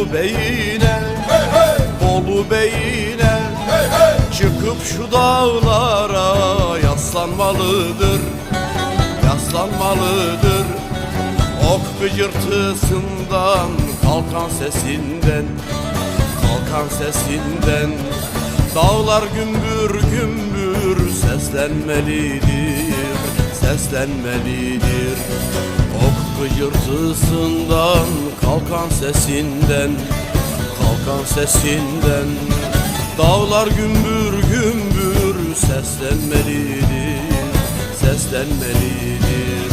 Bolu beyine Bolu beyine Çıkıp şu dağlara yaslanmalıdır Yaslanmalıdır. Ok gıcırtısından Kalkan sesinden Kalkan sesinden. Dağlar gümbür gümbür Seslenmelidir Seslenmelidir Ok gıcırtısından Kalkan sesinden Kalkan sesinden. Dağlar gümbür gümbür Seslenmelidir Seslenmelidir